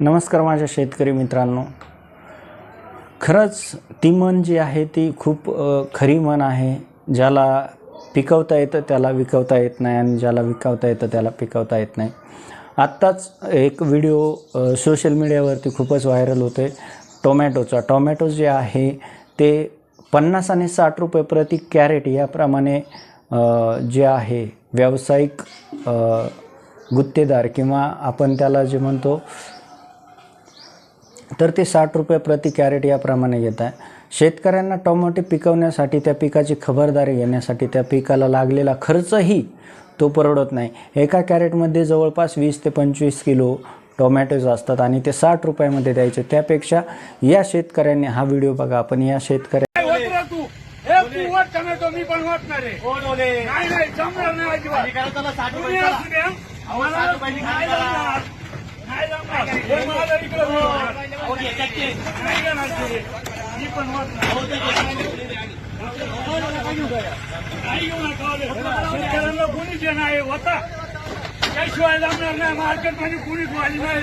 नमस्कार माझ्या शेतकरी मित्रांनो. खरंच ती मन जी आहे ती खूप खरी म्हण आहे. ज्याला पिकवता येतं त्याला विकवता येत नाही आणि ज्याला विकवता येतं त्याला पिकवता येत नाही. आत्ताच एक व्हिडिओ सोशल मीडियावरती खूपच व्हायरल होते आहे टोमॅटोचा. टोमॅटो जे आहे ते पन्नास आणि साठ रुपये प्रति कॅरेट याप्रमाणे जे आहे व्यावसायिक गुत्तेदार किंवा आपण त्याला जे म्हणतो तर ते साठ रुपये प्रति कॅरेट याप्रमाणे घेत आहे. शेतकऱ्यांना टोमॅटो पिकवण्यासाठी त्या पिकाची खबरदारी घेण्यासाठी त्या पिकाला लागलेला खर्चही तो परवडत नाही. एका कॅरेटमध्ये जवळपास वीस ते पंचवीस किलो टोमॅटोज असतात आणि ते साठ रुपयामध्ये द्यायचे. त्यापेक्षा या शेतकऱ्यांनी हा व्हिडिओ बघा. आपण या शेतकऱ्या हे टोमॅटो मी आहे शेतकऱ्यांना कोणीच होता त्याशिवाय जमणार नाही कोणीच वाली नाही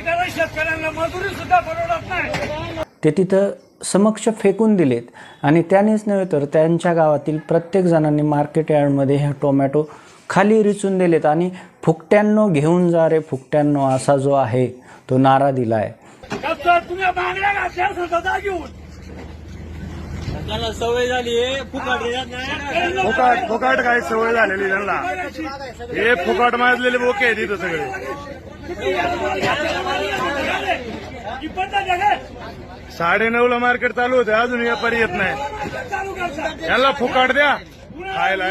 करा शेतकऱ्यांना मजुरी सुद्धा परवडत नाही ते तिथं समक्ष फेकून दिलेत. आणि त्यानेच नव्हे तर त्यांच्या गावातील प्रत्येक जणांनी मार्केट यार्डमध्ये हे टोमॅटो खाली रिचून दिलेत. आणि फुकट्यांनो घेऊन जा रे फुकट्यांनो असा जो आहे तो नारा दिला आहे कसं तुम्ही बांगड्या घातल्या स्वतःचा घेऊन त्याला सवय झाली फुकट काय सवय झालेली त्यांना. हे फुकाट माजलेले बोके आहेत इथं सगळे? साडे ला मार्केट चालू होते अजून व्यापारी येत नाही. यांना फुकाट द्या. खायला.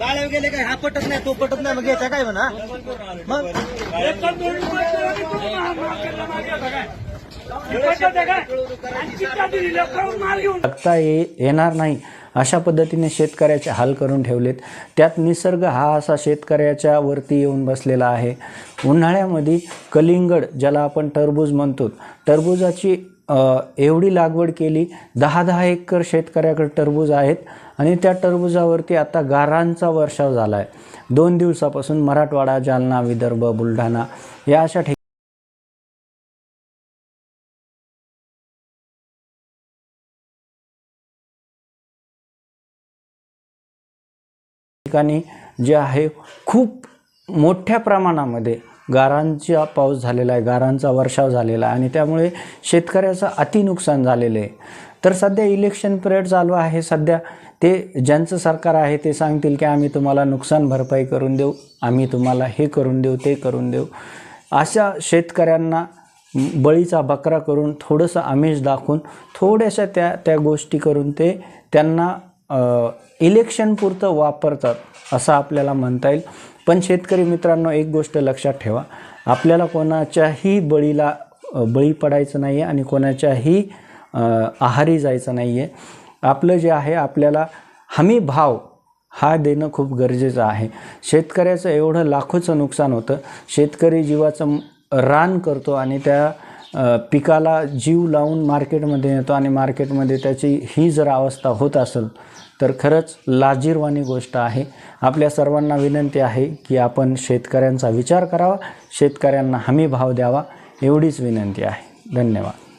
गाड्या गेले काय? हा पटत नाही तो पटत नाही मग याच्या काय म्हणा? मग? ही येणार नाही. अशा पद्धतीने शेतकऱ्याचे हाल करून ठेवलेत. त्यात निसर्ग हा असा शेतकऱ्याच्या वरती येऊन बसलेला आहे. उन्हाळ्यामध्ये कलिंगड ज्याला आपण टरबूज म्हणतो टरबूजाची एवढी लागवड केली. दहा दहा एकर शेतकऱ्याकडे टरबूज आहेत आणि त्या टरबुजावरती आता गारांचा वर्षाव झाला आहे दोन दिवसापासून मराठवाडा जालना विदर्भ बुलढाणा या अशा ठिकाणी ठिकाणी जे आहे खूप मोठ्या प्रमाणामध्ये गारांचा पाऊस झालेला आहे गारांचा वर्षाव झालेला आहे आणि त्यामुळे शेतकऱ्याचं अति नुकसान झालेलं आहे. तर सध्या इलेक्शन पिरियड चालू आहे. सध्या ते ज्यांचं सरकार आहे ते सांगतील की आम्ही तुम्हाला नुकसान भरपाई करून देऊ आम्ही तुम्हाला हे करून देऊ ते करून देऊ. अशा शेतकऱ्यांना बळीचा बकरा करून थोडंसं आमिष दाखवून थोड्याशा त्या त्या गोष्टी करून ते त्यांना इलेक्शनपुरतं वापरतात असं आपल्याला म्हणता येईल. पण शेतकरी मित्रांनो एक गोष्ट लक्षात ठेवा. आपल्याला कोणाच्याही बळीला बळी पडायचं नाही आहे आणि कोणाच्याही आहारी जायचं नाही आहे आपलं जे आहे आपल्याला हमी भाव हा देणं खूप गरजेचं आहे. शेतकऱ्याचं एवढं लाखोचं नुकसान होतं. शेतकरी जीवाचं रान करतो आणि त्या पिकाला जीव लावून मार्केटमध्ये नेतो आणि मार्केटमध्ये त्याची ही जर अवस्था होत असेल तर खरंच लाजीरवाणी गोष्ट आहे. आपल्या सर्वांना विनंती आहे की आपण शेतकऱ्यांचा विचार करावा शेतकऱ्यांना हमी भाव द्यावा एवढीच विनंती आहे. धन्यवाद.